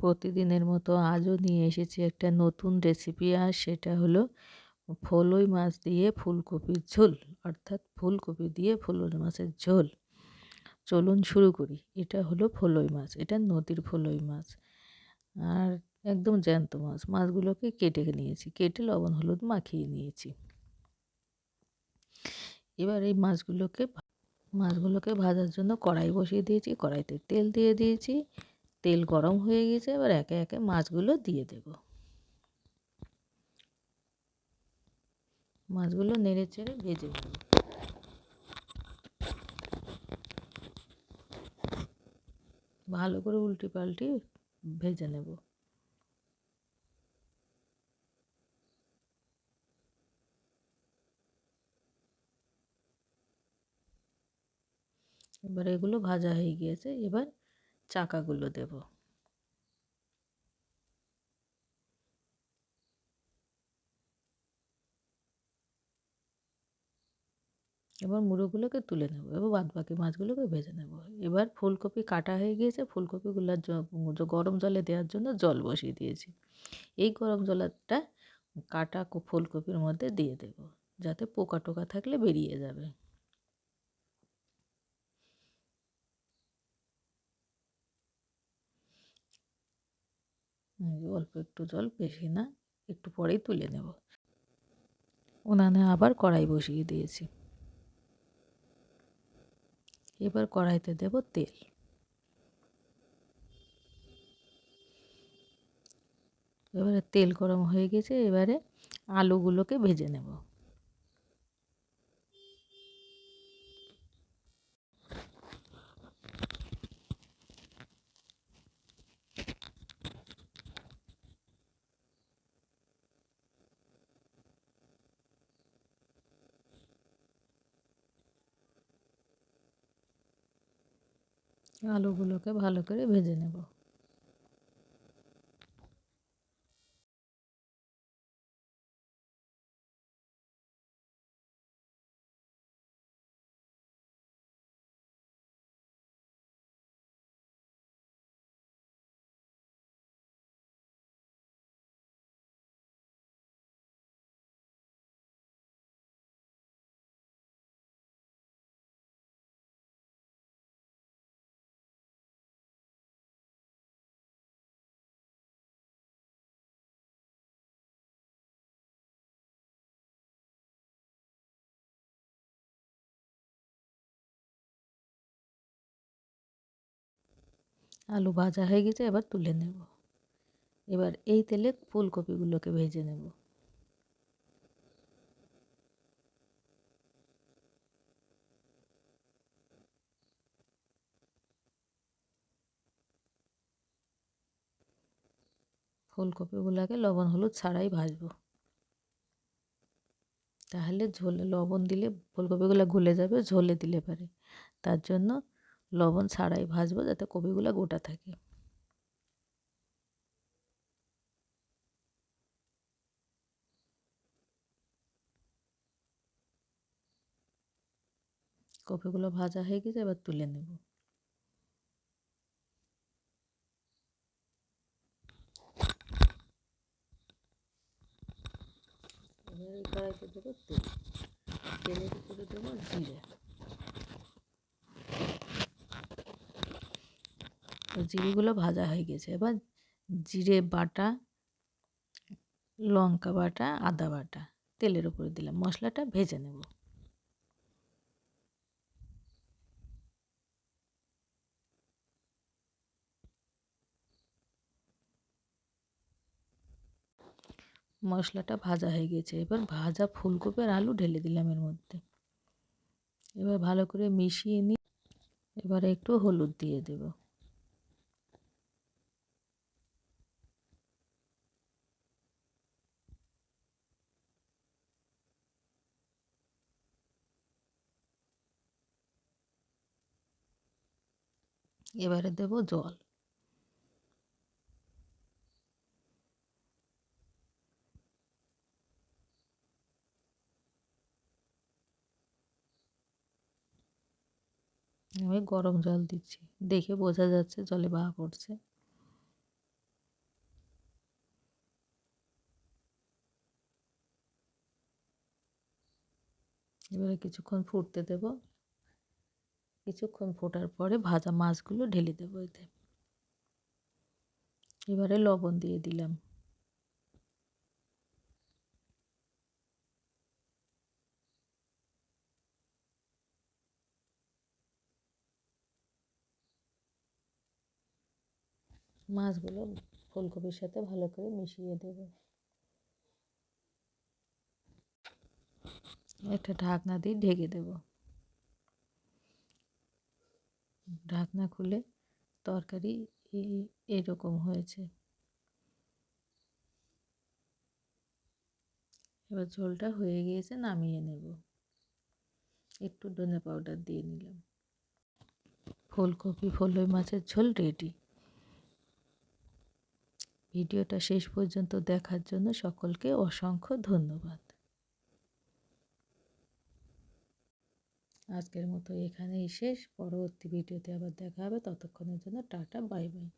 প্রতিদিনের মতো আজও নিয়ে এসেছি একটা নতুন রেসিপি আর সেটা হলো ফলই মাছ দিয়ে ফুলকপির ঝোল, অর্থাৎ ফুলকপি দিয়ে ফলই মাছের ঝোল। চলুন শুরু করি, এটা হলো ফলই মাছ, এটা নদীর ফলই মাছ। আর একদম জ্যান্ত মাছ, মাছগুলোকে কেটে নিয়েছি, কেটে লবণ, হলুদ মাখিয়ে নিয়েছি। এবার এই মাছগুলোকে মাছগুলোকে ভাজার জন্য কড়াই বসিয়ে দিয়েছি, কড়াইতে তেল দিয়ে দিয়েছি। তেল গরম হয়ে গেছে, এবার একে একে মাছগুলো দিয়ে দেব। মাছগুলো নেড়ে চেড়ে ভেজে নেব। ভালো করে উল্টে পাল্টে ভেজে নেব। এবার এগুলো ভাজা হয়ে গিয়েছে, এবার চাকাগুলো দেব। এবার মুড়োগুলোকে তুলে নেব এবার বাদ বাকি মাছগুলোকে ভেজে নেব। এবার ফুলকপি কাটা হয়ে গিয়েছে, ফুলকপিগুলো গরম জলে দেওয়ার জন্য জল বসিয়ে দিয়েছি। এই গরম জলটা কাটা ফুলকপির মধ্যে দিয়ে দেব, যাতে পোকা টোকা থাকলে বেরিয়ে যাবে। অল্প একটু জল, বেশি না, একটু পরেই তুলে নেব। উনানে আবার কড়াই বসিয়ে দিয়েছি। এবার কড়াইতে দেব তেল। এবারে তেল গরম হয়ে গেছে, এবারে আলুগুলোকে ভেজে নেব। আলুগুলোকে ভালো করে ভেজে নেব। আলু ভাজা হয়ে গেছে, এবার তুলে নেব। এবার এই তেলে ফুলকপিগুলোকে ভেজে নেব। ফুলকপিগুলোকে লবণ হলুদ ছাড়াই ভাজবো। তাহলে ঝোলে, লবণ দিলে ফুলকপিগুলো গলে যাবে, ঝোলে দিলে পারে। তার জন্য লবণ ছাড়াই ভাজবো যাতে কপিগুলো গোটা থাকে। কপিগুলো ভাজা হয়ে গেছে, এবার তুলে নেব। এবার এই কড়াইতে দেবো তেল। তেলের উপরে দেবো জিরে। জিরেগুলো ভাজা হয়ে গেছে। এবার জিরে বাটা, লঙ্কা বাটা, আদা বাটা তেলের উপরে দিলাম। মশলাটা ভেজে নেব। মশলাটা ভাজা হয়ে গেছে। এবার ভাজা ফুলকপি আর আলু ঢেলে দিলাম এর মধ্যে। এবার ভালো করে মিশিয়ে নিই এবার একটু হলুদ দিয়ে দেবো। এবারে দেব জল। আমি গরম জল দিচ্ছি। দেখে বোঝা যাচ্ছে জলে বাহা পড়ছে এবারে কিছুক্ষণ ফুটতে দেবো। কিছুক্ষণ ফোটার পরে ভাজা মাছগুলো ঢেলে দেবো এতে। এবারে লবণ দিয়ে দিলাম। মাছগুলো ফুলকপির সাথে ভালো করে মিশিয়ে দেব। একটা ঢাকনা দিয়ে ঢেকে দেব। ঢাকনা খুলে তরকারি এরকম হয়েছে। এবার ঝোলটা হয়ে গিয়েছে, নামিয়ে নেব। একটু ধনে পাউডার দিয়ে নিলাম। ফুলকপি ফুলই মাছের ঝোল রেডি ভিডিওটা শেষ পর্যন্ত দেখার জন্য সকলকে অসংখ্য ধন্যবাদ। আজকের মতো এখানেই শেষ। পরবর্তী ভিডিওতে আবার দেখা হবে। ততক্ষণের জন্য টাটা বাই বাই।